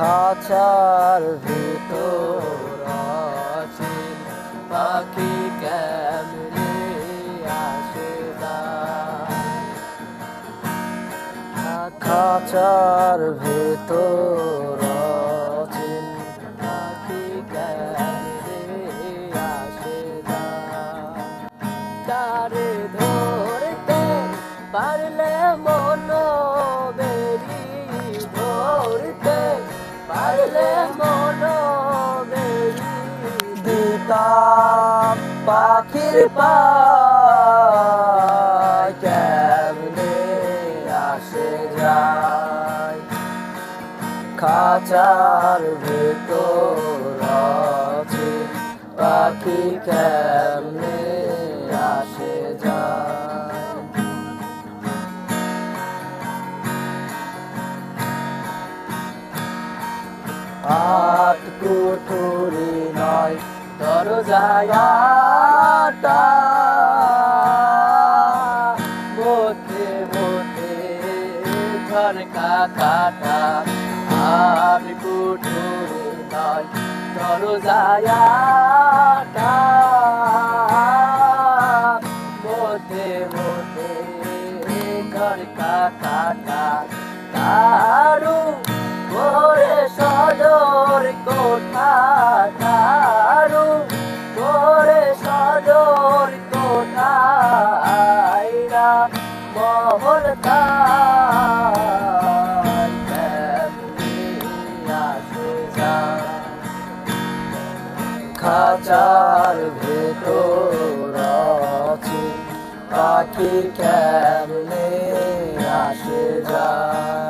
খাঁচার ভিতর আছে, পাখি কেমনে আসে খাঁচার ভেতর আছেন পাখি কেমনে আসে তারে ধরতে পারলে মন পারলে মন দিতাম পাখির পা কেমনে আসে যায়? খাঁচার ভেতর আছে পাখি কেমনে কুঠুরি নয় দরজায় আটা মধ্যে মধ্যে ঝরকা কাটা আর কুঠুরি নয় দরজায় আটা মধ্যে মধ্যে ঝরকা কাটা তারু করে সদর কোঠা তারু সদর কোঠা আইরা মহল খাঁচার ভেতর আছে, পাখি কেমনে আসে যায়?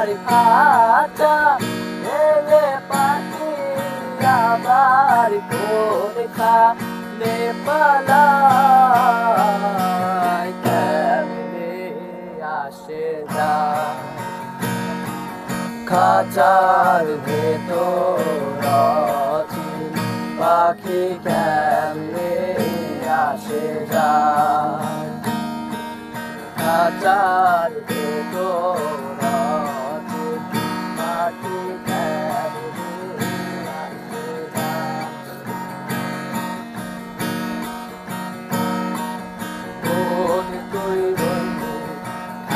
নইলে কি আর পাখি যে যে আবার কোন খা নে পালায় কেমনে আসে না ভেতর পাখি কেমনে আসে যায় খাঁচার ভেতর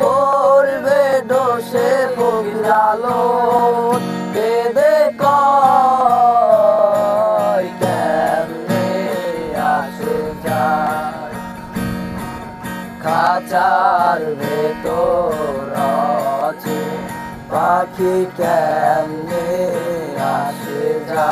পড়বে ডোসে কবির বেদে আসে খাচার ভেতর আছে পাখি কেমনে আসে যা